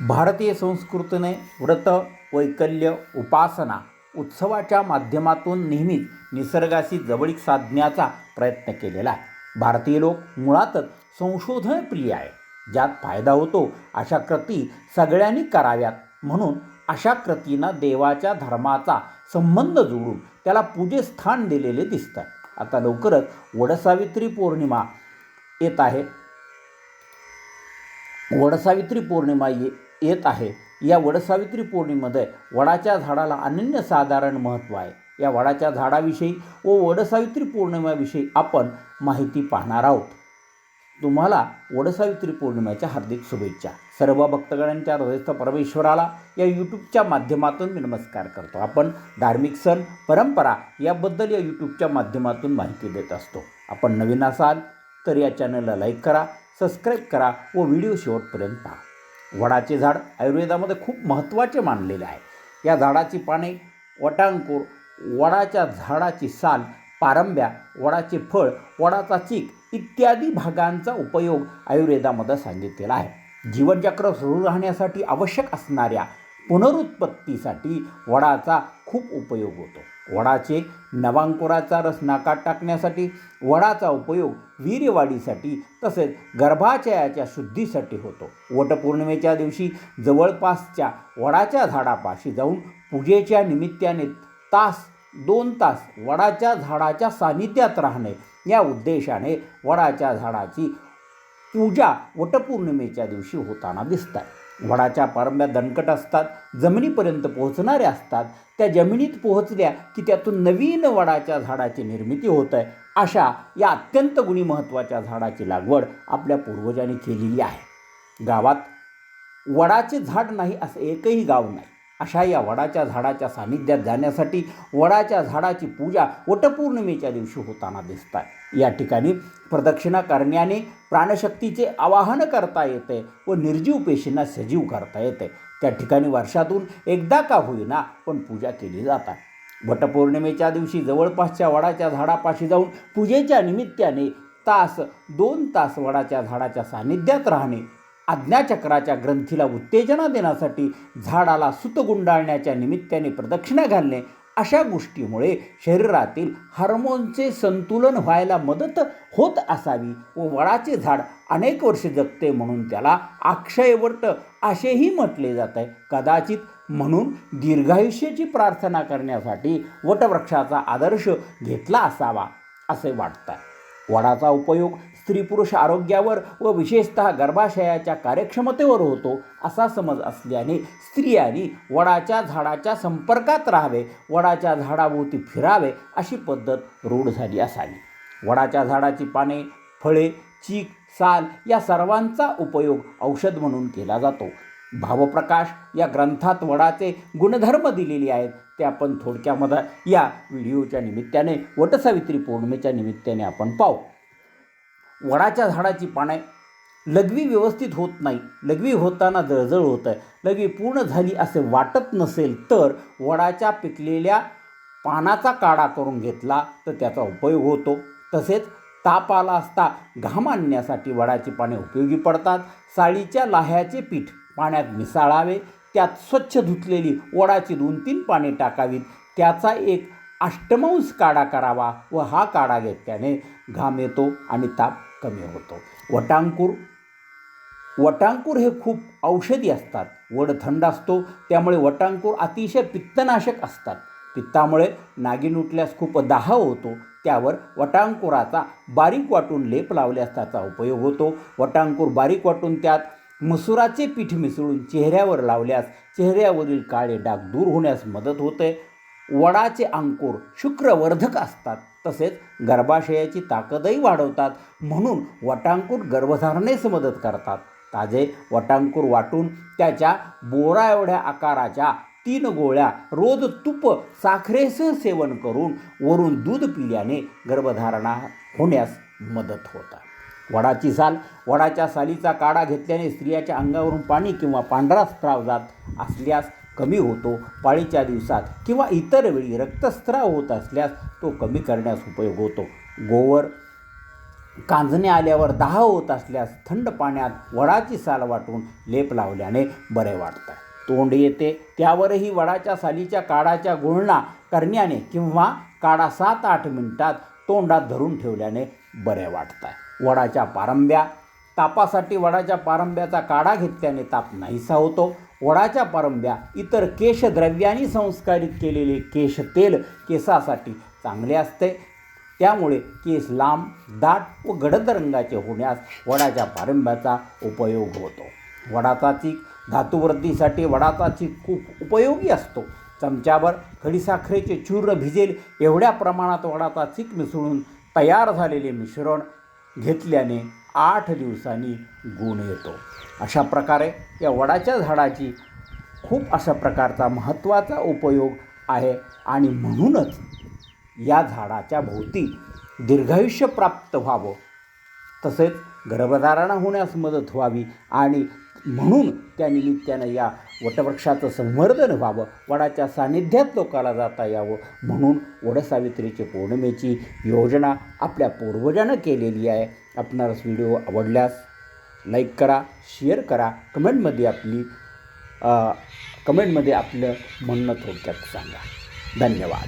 भारतीय संस्कृतीने व्रत वैकल्य उपासना उत्सवाच्या माध्यमातून नेहमीच निसर्गाशी जवळीक साधण्याचा प्रयत्न केलेला आहे. भारतीय लोक मुळातच संशोधनप्रिय आहे. ज्यात फायदा होतो अशा कृती सगळ्यांनी कराव्यात म्हणून अशा कृतींना देवाच्या धर्माचा संबंध जोडून त्याला पूजेस्थान दिलेले दिसतं आता लवकरच वडसावित्री पौर्णिमा येत आहे. वडसावित्री पौर्णिमा ये येत आहे. या वडसावित्री पौर्णिमेमध्ये वडाच्या झाडाला अनन्यसाधारण महत्त्व आहे. या वडाच्या झाडाविषयी व वडसावित्री पौर्णिमेविषयी आपण माहिती पाहणार आहोत. तुम्हाला वडसावित्री पौर्णिमेच्या हार्दिक शुभेच्छा. सर्व भक्तगणांच्या हृदयस्थ परमेश्वराला या यूट्यूबच्या माध्यमातून मी नमस्कार करतो. आपण धार्मिक सण परंपरा याबद्दल या यूट्यूबच्या माध्यमातून माहिती देत असतो. आपण नवीन असाल तर या चॅनलला लाईक करा. सबस्क्राईब करा व व्हिडिओ शेवटपर्यंत पहा. वडाचे झाड आयुर्वेदामध्ये खूप महत्त्वाचे मानलेले आहे. या झाडाची पाने वटांकूर वडाच्या झाडाची साल पारंब्या वडाचे फळ वडाचा चीक इत्यादी भागांचा उपयोग आयुर्वेदामध्ये सांगितलेला आहे. जीवनचक्र सुरू राहण्यासाठी आवश्यक असणाऱ्या पुनरुत्पत्तीसाठी वडाचा खूप उपयोग होतो. वडाचे नवांकुराचा रस नाकात टाकण्यासाठी वडाचा उपयोग वीर्यवाढीसाठी तसेच गर्भाशयाच्या शुद्धीसाठी होतो. वटपौर्णिमेच्या दिवशी जवळपासच्या वडाच्या झाडापाशी जाऊन पूजेच्या निमित्ताने तास दोन तास वडाच्या झाडाच्या सानिध्यात राहणे या उद्देशाने वडाच्या झाडाची पूजा वटपौर्णिमेच्या दिवशी होताना दिसतात. वडाच्या पारंब्या दणकट असतात जमिनीपर्यंत पोहोचणाऱ्या असतात. त्या जमिनीत पोहोचल्या की त्यातून नवीन वडाच्या झाडाची निर्मिती होत आहे. अशा या अत्यंत गुणी महत्त्वाच्या झाडाची लागवड आपल्या पूर्वजांनी केलेली आहे. गावात वडाचे झाड नाही असं एकही गाव नाही. अशा या वडाच्या झाडाच्या सानिध्यात जाण्यासाठी वडाच्या झाडाची पूजा वटपौर्णिमेच्या दिवशी होताना दिसतात या ठिकाणी प्रदक्षिणा करण्याने प्राणशक्तीचे आवाहन करता येते व निर्जीव पेशींना सजीव करता येते. त्या ठिकाणी वर्षातून एकदा का होईना पण पूजा केली जातात. वटपौर्णिमेच्या दिवशी जवळपासच्या वडाच्या झाडापाशी जाऊन पूजेच्या निमित्ताने तास दोन तास वडाच्या झाडाच्या सानिध्यात राहणे आज्ञाचक्राच्या ग्रंथीला उत्तेजना देण्यासाठी झाडाला सुत गुंडाळण्याच्या निमित्ताने प्रदक्षिणा घालणे अशा गोष्टीमुळे शरीरातील हार्मोनचे संतुलन व्हायला मदत होत असावी व वडाचे झाड अनेक वर्षे जगते म्हणून त्याला अक्षयवट असेही म्हटले जात आहे. कदाचित म्हणून दीर्घायुष्याची प्रार्थना करण्यासाठी वटवृक्षाचा आदर्श घेतला असावा असे वाटतं वडाचा उपयोग स्त्री पुरुष आरोग्यावर व विशेषतः गर्भाशयाच्या कार्यक्षमतेवर होतो असा समज असल्याने स्त्रियांनी वडाच्या झाडाच्या संपर्कात राहावे वडाच्या झाडाभोवती फिरावे अशी पद्धत रूढ झाली असावी. वडाच्या झाडाची पाने फळे चीक साल या सर्वांचा उपयोग औषध म्हणून केला जातो. भावप्रकाश या ग्रंथात वडाचे गुणधर्म दिलेले आहेत ते आपण थोडक्यामध्ये या व्हिडिओच्या निमित्ताने वटसावित्री पौर्णिमेच्या निमित्ताने आपण पाहू. वडाच्या झाडाची पाने लघवी व्यवस्थित होत नाही. लघवी होताना जळजळ होत आहे. लघवी पूर्ण झाली असे वाटत नसेल तर वडाच्या पिकलेल्या पानाचा काढा करून घेतला तर त्याचा उपयोग होतो. तसेच ताप आला असता घाम आणण्यासाठी वडाची पाने उपयोगी पडतात. साळीच्या लाह्याचे पीठ पाण्यात मिसाळावे. त्यात स्वच्छ धुतलेली वडाची दोन तीन पाने टाकावीत. त्याचा एक अष्टमांश काढा करावा व हा काढा घेतल्याने घाम येतो आणि ताप कमी होतो. वटांकूर. वटांकूर हे खूप औषधी असतात. वड थंड असतो त्यामुळे वटांकूर अतिशय पित्तनाशक असतात. पित्तामुळे नागिन उठल्यास खूप दाह होतो त्यावर वटांकुराचा बारीक वाटून लेप लावल्यास त्याचा उपयोग होतो. वटांकूर बारीक वाटून त्यात मसुराचे पीठ मिसळून चेहऱ्यावर लावल्यास चेहऱ्यावरील काळे डाग दूर होण्यास मदत होते. वडाचे अंकुर शुक्रवर्धक असतात तसेच गर्भाशयाची ताकदही वाढवतात. म्हणून वटांकूर गर्भधारणेस मदत करतात. ताजे वटांकूर वाटून त्याच्या बोरा एवढ्या आकाराच्या तीन गोळ्या रोज तूप साखरेसह सेवन करून वरून दूध पिल्याने गर्भधारणा होण्यास मदत होतात. वडाची साल वडाच्या सालीचा काढा घेतल्याने स्त्रियाच्या अंगावरून पाणी किंवा पांढरा स्त्राव जात असल्यास कमी होतो पाळीच्या दिवसात किंवा इतर वेळी रक्तस्त्राव होत असल्यास तो कमी करण्यास उपयोग होतो. गोवर कांजणे आल्यावर दाह होत असल्यास थंड पाण्यात वडाची साल वाटून लेप लावल्याने बरे वाटतं तोंड येते त्यावरही वडाच्या सालीच्या काडाच्या गुळणा करण्याने किंवा काडा सात आठ मिनिटात तोंडात धरून ठेवल्याने बरे वाटत आहे वडाच्या पारंब्या तापासाठी वडाच्या पारंब्याचा काढा घेतल्याने ताप नाहीसा होतो. वडाच्या पारंब्या इतर केशद्रव्यांनी संस्कारित केलेले केश तेल केसासाठी चांगले असते. त्यामुळे केस लांब दाट व गडद रंगाचे होण्यास वडाच्या पारंब्याचा उपयोग होतो. वडाचा चीक धातुवृद्धीसाठी वडाचा चीक खूप उपयोगी असतो. चमच्यावर खडीसाखरेचे चूर्ण भिजेल एवढ्या प्रमाणात वडाचा चीक मिसळून तयार झालेले मिश्रण घेतल्याने आठ दिवसांनी गुण येतो. अशा प्रकारे या वडाच्या झाडाची खूप अशा प्रकारचा महत्त्वाचा उपयोग आहे आणि म्हणूनच या झाडाच्या भोवती दीर्घायुष्य प्राप्त व्हावं. तसेच गर्भधारणा होण्यास मदत व्हावी आणि म्हणून त्या निमित्तानं या वटवृक्षाचं संवर्धन व्हावं वडाच्या सान्निध्यात लोकाला जाता यावं म्हणून वडसावित्रीची पौर्णिमेची योजना आपल्या पूर्वजानं केलेली आहे. आपणास व्हिडिओ आवडल्यास लाईक करा शेअर करा कमेंटमध्ये आपली कमेंटमध्ये आपलं म्हणणं थोडक्यात सांगा. धन्यवाद.